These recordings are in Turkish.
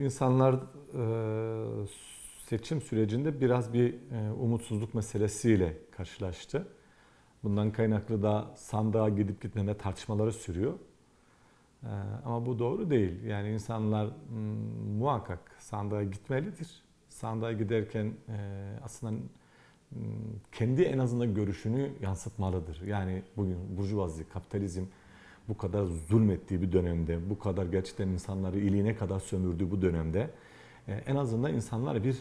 İnsanlar e, seçim sürecinde biraz bir e, umutsuzluk meselesiyle karşılaştı. Bundan kaynaklı da sandığa gidip gitmeme tartışmaları sürüyor. E, Ama bu doğru değil. Yani insanlar m, muhakkak sandığa gitmelidir. Sandığa giderken e, aslında kendi en azından görüşünü yansıtmalıdır. Yani bugün burjuvazi, kapitalizm bu kadar zulmettiği bir dönemde, bu kadar gerçekten insanları iliğine kadar sömürdüğü bu dönemde e, en azından insanlar bir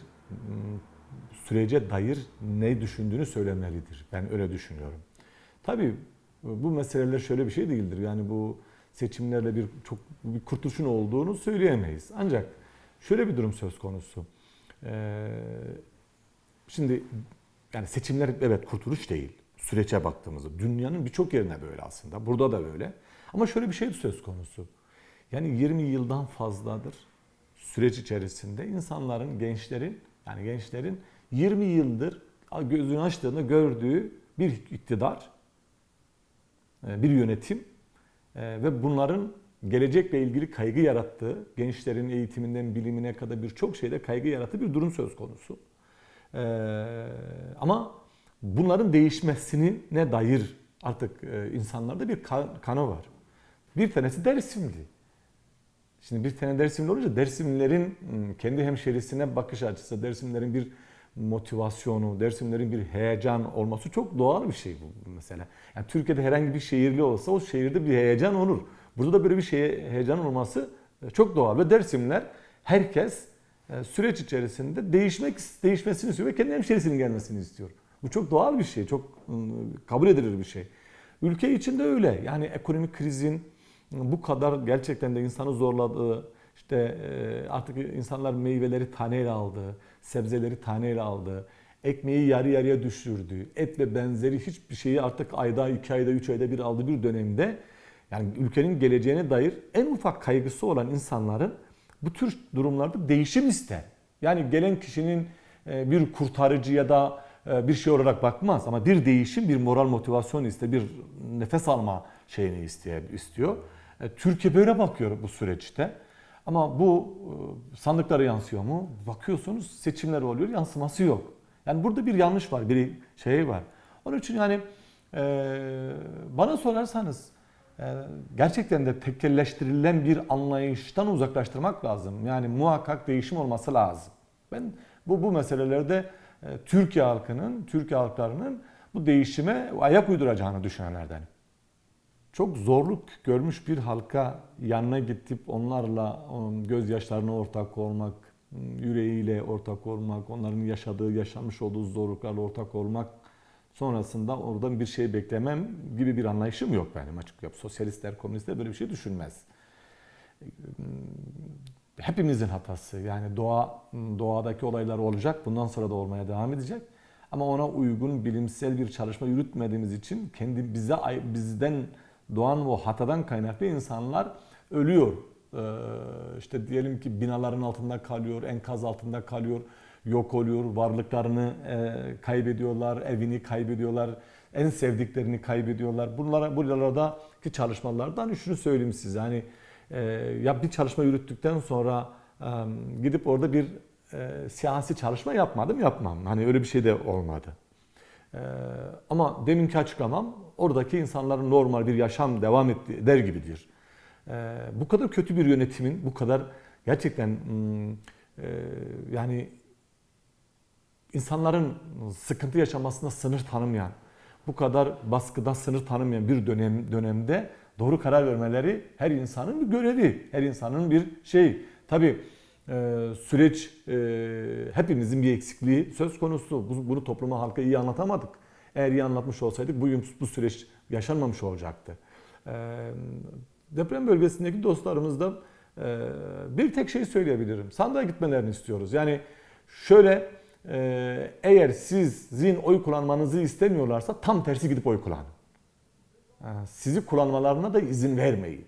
sürece dair ne düşündüğünü söylemelidir. Ben öyle düşünüyorum. Tabii bu meseleler şöyle bir şey değildir. Yani bu seçimlerle bir çok bir kurtuluşun olduğunu söyleyemeyiz. Ancak şöyle bir durum söz konusu. Ee, şimdi yani seçimler evet kurtuluş değil. Sürece baktığımızda dünyanın birçok yerine böyle aslında. Burada da böyle. Ama şöyle bir şey söz konusu. Yani 20 yıldan fazladır süreç içerisinde insanların, gençlerin yani gençlerin 20 yıldır gözünü açtığında gördüğü bir iktidar, e, bir yönetim e, ve bunların gelecekle ilgili kaygı yarattığı, gençlerin eğitiminden bilimine kadar birçok şeyde kaygı yarattığı bir durum söz konusu. E, Ama bunların değişmesini ne dair artık insanlarda bir kanı var. Bir tanesi Dersimli. Şimdi bir tane Dersimli olunca Dersimlilerin kendi hemşerisine bakış açısı, Dersimlilerin bir motivasyonu, Dersimlilerin bir heyecan olması çok doğal bir şey bu mesela. Yani Türkiye'de herhangi bir şehirli olsa o şehirde bir heyecan olur. Burada da böyle bir şeye heyecan olması çok doğal ve Dersimliler herkes süreç içerisinde değişmek değişmesini istiyor ve kendi hemşerisinin gelmesini istiyor. Bu çok doğal bir şey, çok kabul edilir bir şey. Ülke içinde öyle. Yani ekonomik krizin bu kadar gerçekten de insanı zorladığı, işte artık insanlar meyveleri taneyle aldı, sebzeleri taneyle aldı, ekmeği yarı yarıya düşürdü, et ve benzeri hiçbir şeyi artık ayda, iki ayda, üç ayda bir aldığı bir dönemde yani ülkenin geleceğine dair en ufak kaygısı olan insanların bu tür durumlarda değişim ister. Yani gelen kişinin bir kurtarıcı ya da bir şey olarak bakmaz ama bir değişim, bir moral motivasyon ister, bir nefes alma şeyini istiyor. Türkiye böyle bakıyor bu süreçte. Ama bu sandıklara yansıyor mu? Bakıyorsunuz seçimler oluyor, yansıması yok. Yani burada bir yanlış var, bir şey var. Onun için yani bana sorarsanız gerçekten de tekkelleştirilen bir anlayıştan uzaklaştırmak lazım. Yani muhakkak değişim olması lazım. Ben bu bu meselelerde Türkiye halkının, Türkiye halklarının bu değişime ayak uyduracağını düşünenlerdenim. Çok zorluk görmüş bir halka yanına gidip onlarla gözyaşlarına ortak olmak, yüreğiyle ortak olmak, onların yaşadığı, yaşamış olduğu zorluklarla ortak olmak sonrasında oradan bir şey beklemem gibi bir anlayışım yok benim açıkçası. Sosyalistler, komünistler böyle bir şey düşünmez. Hepimizin hatası. Yani doğa doğadaki olaylar olacak. Bundan sonra da olmaya devam edecek. Ama ona uygun bilimsel bir çalışma yürütmediğimiz için kendi bize bizden doğan o hatadan kaynaklı insanlar ölüyor. Ee, işte diyelim ki binaların altında kalıyor, enkaz altında kalıyor, yok oluyor, varlıklarını e, kaybediyorlar, evini kaybediyorlar, en sevdiklerini kaybediyorlar. Bunlara buralardaki çalışmalardan şunu söyleyeyim size. Hani ya bir çalışma yürüttükten sonra gidip orada bir e, siyasi çalışma yapmadım, yapmam. Hani öyle bir şey de olmadı. E, ama deminki açıklamam oradaki insanların normal bir yaşam devam eder gibidir. E, bu kadar kötü bir yönetimin, bu kadar gerçekten e, yani insanların sıkıntı yaşamasında sınır tanımayan, bu kadar baskıda sınır tanımayan bir dönem dönemde doğru karar vermeleri her insanın bir görevi, her insanın bir şey. Tabii e, süreç e, hepimizin bir eksikliği söz konusu. Bunu topluma halka iyi anlatamadık. Eğer iyi anlatmış olsaydık bugün bu süreç yaşanmamış olacaktı. E, deprem bölgesindeki dostlarımız da bir tek şey söyleyebilirim. Sandığa gitmelerini istiyoruz. Yani şöyle eğer sizin oy kullanmanızı istemiyorlarsa tam tersi gidip oy kullanın. Sizi kullanmalarına da izin vermeyin.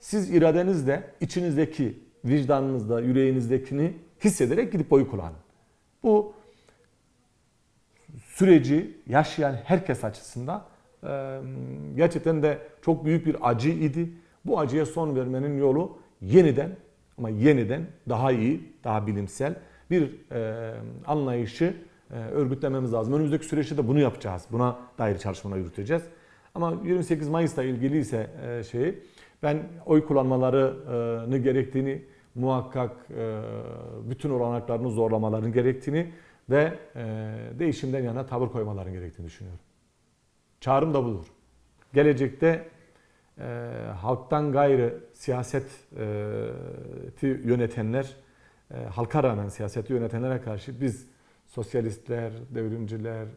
Siz iradenizle içinizdeki, vicdanınızda, yüreğinizdekini hissederek gidip oy kullanın. Bu süreci yaşayan herkes açısından gerçekten de çok büyük bir acı idi. Bu acıya son vermenin yolu yeniden Ama yeniden daha iyi, daha bilimsel bir e, anlayışı e, örgütlememiz lazım. Önümüzdeki süreçte de bunu yapacağız. Buna dair çalışmalar yürüteceğiz. Ama 28 Mayıs'ta ilgili ise e, şeyi ben oy kullanmalarını gerektiğini muhakkak e, bütün olanaklarını zorlamaların gerektiğini ve e, değişimden yana tavır koymaların gerektiğini düşünüyorum. Çağrım da budur. Gelecekte e, halktan gayrı siyaseti yönetenler, e, halka rağmen siyaseti yönetenlere karşı biz sosyalistler, devrimciler e,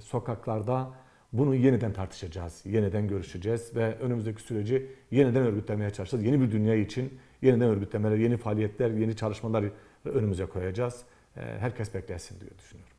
sokaklarda bunu yeniden tartışacağız, yeniden görüşeceğiz ve önümüzdeki süreci yeniden örgütlemeye çalışacağız. Yeni bir dünya için yeniden örgütlemeler, yeni faaliyetler, yeni çalışmalar önümüze koyacağız. E, Herkes beklesin diye düşünüyorum.